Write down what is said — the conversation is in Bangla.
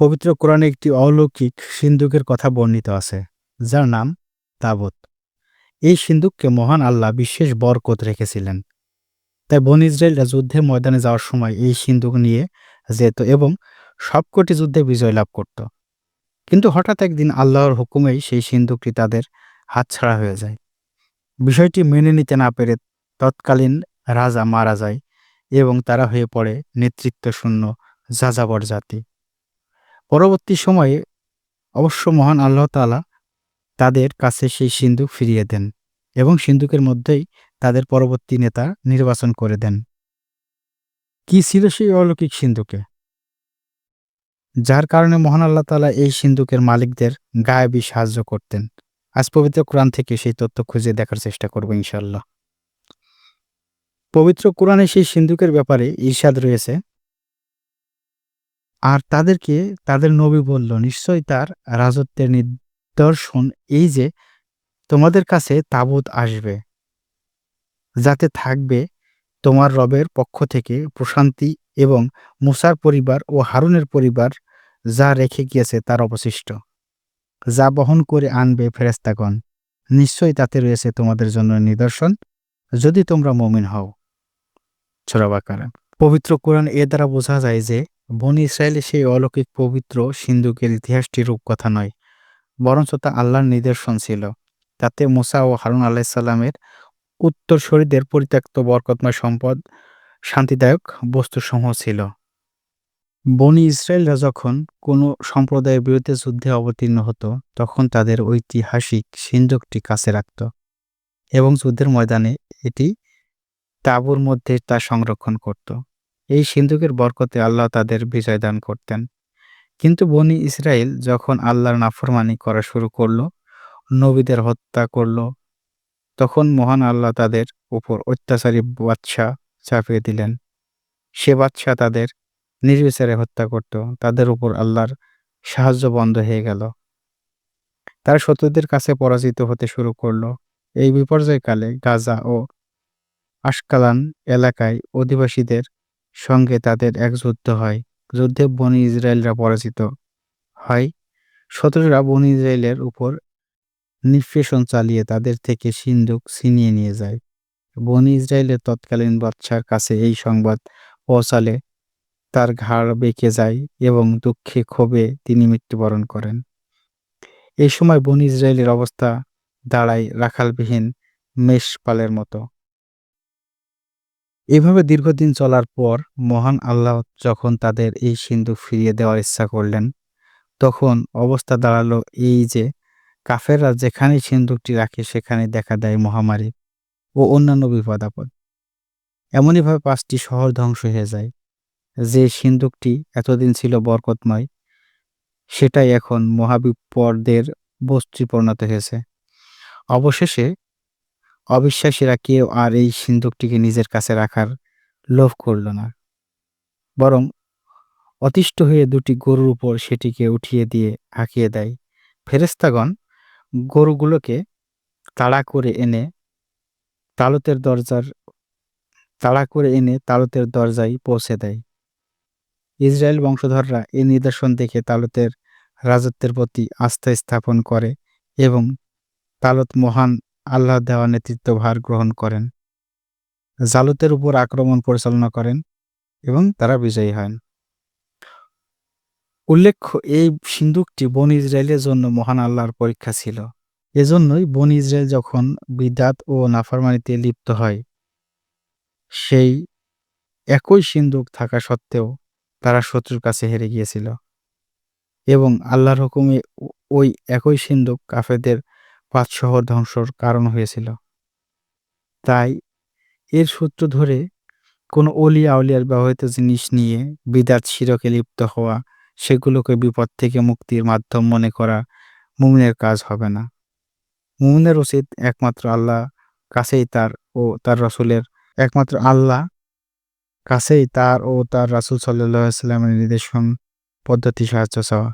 পবিত্র কোরআনে একটি অলৌকিক সিন্দুকের কথা বর্ণিত আছে, যার নাম তাবত। এই সিন্দুককে মহান আল্লাহ বিশেষ বরকত রেখেছিলেন। তাই বন ইসরায়েলরা যুদ্ধের ময়দানে যাওয়ার সময় এই সিন্দুক নিয়ে যেত এবং সবকটি যুদ্ধে বিজয় লাভ করত। কিন্তু হঠাৎ একদিন আল্লাহর হুকুমেই সেই সিন্দুকটি তাদের হাতছাড়া হয়ে যায়। বিষয়টি মেনে নিতে না পেরে তৎকালীন রাজা মারা যায় এবং তারা হয়ে পড়ে নেতৃত্বশূন্য যাযাবর জাতি। পরবর্তী সময়ে অবশ্য মহান আল্লাহ তাআলা তাদের কাছে সেই সিন্ধুক ফিরিয়ে দেন এবং সিন্ধুকের মধ্যেই তাদের পরবর্তী নেতা নির্বাচন করে দেন। কি ছিল সেই অলৌকিক সিন্ধুকে? যার কারণে মহান আল্লাহ তাআলা এই সিন্ধুকের মালিকদের গায়েবী সাহায্য করতেন। আজ পবিত্র কোরআন থেকে সেই তথ্য খুঁজে দেখার চেষ্টা করব ইনশাল্লাহ পবিত্র কোরআনে সেই সিন্ধুকের ব্যাপারে ঈর্ষাদ রয়েছে। আর তাদেরকে তাদের নবী বলল, নিশ্চয়ই তার রাজত্বের নিদর্শন এই যে, তোমাদের কাছে তাবুত আসবে, যাতে থাকবে তোমার রবের পক্ষ থেকে প্রশান্তি এবং মুসার পরিবার ও হারুনের পরিবার যা রেখে গিয়েছে তার অবশিষ্ট, যা বহন করে আনবে ফেরেস্তাগণ নিশ্চয়ই তাতে রয়েছে তোমাদের জন্য নিদর্শন, যদি তোমরা মমিন হও। ছোড়াবাকার পবিত্র কোরআন এ দ্বারা বোঝা যায় যে বনি ইসরায়েলের সেই অলৌকিক পবিত্র সিন্ধুকের ইতিহাসটি রূপকথা নয়, বরঞ্চ তা আল্লাহর নিদর্শন ছিল। তাতে মুসা ও হারুন আলাহিসাল্লামের উত্তরসূরিদের পরিত্যক্ত বরকতময় সম্পদ, শান্তিদায়ক বস্তুসমূহ ছিল। বনি ইসরায়েলরা যখন কোনো সম্প্রদায়ের বিরুদ্ধে যুদ্ধে অবতীর্ণ হতো, তখন তাদের ঐতিহাসিক সিন্ধুকটি কাছে রাখত এবং যুদ্ধের ময়দানে এটি তাঁবুর মধ্যে তা সংরক্ষণ করত। এই সিন্ধুকের বরকতে আল্লাহ তাদের বিজয় দান করতেন। কিন্তু বনি ইসরায়েল যখন আল্লাহর নাফরমানি করা শুরু করল, নবীদের হত্যা করল, তখন মহান আল্লাহ তাদের উপর অত্যাচারী বাদশাহ চাপিয়ে দিলেন। সে বাদশাহ তাদের নির্বিচারে হত্যা করত, তাদের উপর আল্লাহর সাহায্য বন্ধ হয়ে গেল। তারা শত্রুদের কাছে পরাজিত হতে শুরু করল। এই বিপর্যয়কালে গাজা ও আশকালান এলাকায় অধিবাসীদের সঙ্গে তাদের এক যুদ্ধ হয়। যুদ্ধে বনি ইসরায়েলরা পরাজিত হয়। শত্রুরা বনি ইসরায়েলের উপর নিঃশেষণ চালিয়ে তাদের থেকে সিন্ধুক ছিনিয়ে নিয়ে যায়। বনি ইসরায়েলের তৎকালীন বাদশার কাছে এই সংবাদ পৌঁছালে তার ঘাড় বেঁকে যায় এবং দুঃখে ক্ষোভে তিনি মৃত্যুবরণ করেন। এই সময় বনি ইসরায়েলের অবস্থা দাঁড়ায় রাখালবিহীন মেষপালের মতো। এভাবে দীর্ঘদিন চলার পর মহান আল্লাহ যখন তাদের এই সিন্ধু ফিরিয়ে দেওয়ার ইচ্ছা করলেন, তখন অবস্থা দাঁড়াল এই যে কাফেররা যেখানে সিন্ধুকটি রাখে সেখানে দেখা দেয় মহামারী ও অন্যান্য বিপদ আপদ। এমনইভাবে পাঁচটি শহর ধ্বংস হয়ে যায়, যে সিন্ধুকটি এতদিন ছিল বরকতময়, সেটাই এখন মহাবিপদের বস্ত্রী পরিণত হয়েছে। অবশেষে অবিশ্বাসীরা কেউ আর এই সিন্ধুকটিকে নিজের কাছে রাখার লোভ করল না। বরং অতিষ্ঠ হয়ে দুটি গরুর উপর সেটিকে উঠিয়ে দিয়ে হাঁকিয়ে দেয়। ফেরেস্তাগণ গরুগুলোকে তাড়া করে এনে তালতের দরজার, তাড়া করে এনে তালতের দরজায় পৌঁছে দেয়। ইসরায়েল বংশধররা এই নিদর্শন দেখে তালতের রাজত্বের প্রতি আস্থা স্থাপন করে এবং তালত মহান আল্লাহ দেওয়া নেতৃত্বভার গ্রহণ করেন, জালুতের উপর আক্রমণ পরিচালনা করেন এবং তারা বিজয়ী হন। উল্লেখ্য, এই সিন্ধুকটি বন ইসরায়েলের জন্য মহান আল্লাহর পরীক্ষা ছিল। এজন্যই বন ইসরায়েল যখন বিদাত ও নাফারমানিতে লিপ্ত হয়, সেই একই সিন্ধুক থাকা সত্ত্বেও তারা শত্রুর কাছে হেরে গিয়েছিল এবং আল্লাহর হুকুমে ওই একই সিন্ধুক কাফেরদের পাঁচ শহর ধ্বংসর কারণ হয়েছিল। তাই এর সূত্র ধরে কোনো অলিয়া আউলিয়ার ব্যবহৃত জিনিস নিয়ে বিদাত শিরকে লিপ্ত হওয়া, সেগুলোকে বিপদ থেকে মুক্তির মাধ্যম মনে করা মুমিনের কাজ হবে না। মুমিনের উচিত একমাত্র আল্লাহ কাছেই তার ও তার রসুলের একমাত্র আল্লাহ কাছেই তার ও তার রাসুল সাল্লাহ সাল্লামের নির্দেশন পদ্ধতি সাহায্য চাওয়া।